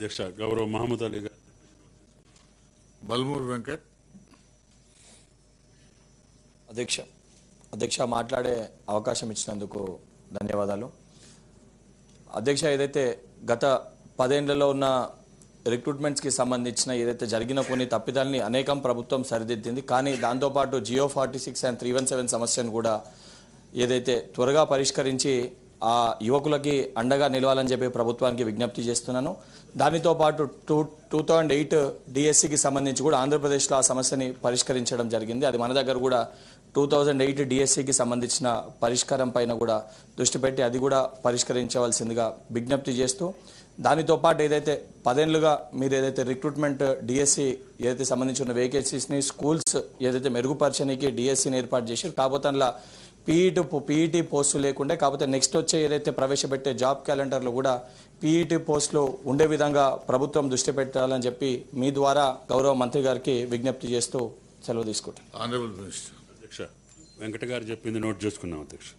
అధ్యక్ష గౌరవ మహమ్మద్ అలీ గారు. బల్మూర్ వెంకట్. అధ్యక్ష అధ్యక్ష మాట్లాడే అవకాశం ఇచ్చినందుకు ధన్యవాదాలు. అధ్యక్ష ఏదైతే గత పదేళ్ళలో ఉన్న రిక్రూట్మెంట్స్కి సంబంధించిన ఏదైతే జరిగిన కొన్ని తప్పిదాలని అనేకం ప్రభుత్వం సరిదిద్దింది కానీ దాంతోపాటు GO forty six and three one seven సమస్యను కూడా ఏదైతే త్వరగా పరిష్కరించి ఆ యువకులకి అండగా నిలవాలని చెప్పి ప్రభుత్వానికి విజ్ఞప్తి చేస్తున్నాను. దానితో పాటు టూ టూ థౌజండ్ ఎయిట్ డిఎస్సికి సంబంధించి కూడా ఆంధ్రప్రదేశ్లో ఆ సమస్యని పరిష్కరించడం జరిగింది. అది మన దగ్గర కూడా టూ థౌజండ్ ఎయిట్ డిఎస్సికి సంబంధించిన పరిష్కారం పైన కూడా దృష్టి పెట్టి అది కూడా పరిష్కరించవలసిందిగా విజ్ఞప్తి చేస్తూ దానితో పాటు ఏదైతే పదేళ్ళుగా మీరు ఏదైతే రిక్రూట్మెంట్ డిఎస్సి ఏదైతే సంబంధించిన వేకెన్సీస్ని స్కూల్స్ ఏదైతే మెరుగుపరచడానికి డిఎస్సిని ఏర్పాటు చేసి కాకపోతే పీఈటీ పీఈటీ పోస్టులు లేకుండే కాకపోతే నెక్స్ట్ వచ్చే ఏదైతే ప్రవేశపెట్టే జాబ్ క్యాలెండర్లో కూడా పీఈటీ పోస్టులు ఉండే విధంగా ప్రభుత్వం దృష్టి పెట్టాలని చెప్పి మీ ద్వారా గౌరవ మంత్రి గారికి విజ్ఞప్తి చేస్తూ సెలవు తీసుకుంటాను ఆనరబుల్ మినిస్టర్ అధ్యక్ష వెంకట గారు చెప్పింది నోట్ చేసుకున్నాం అధ్యక్ష.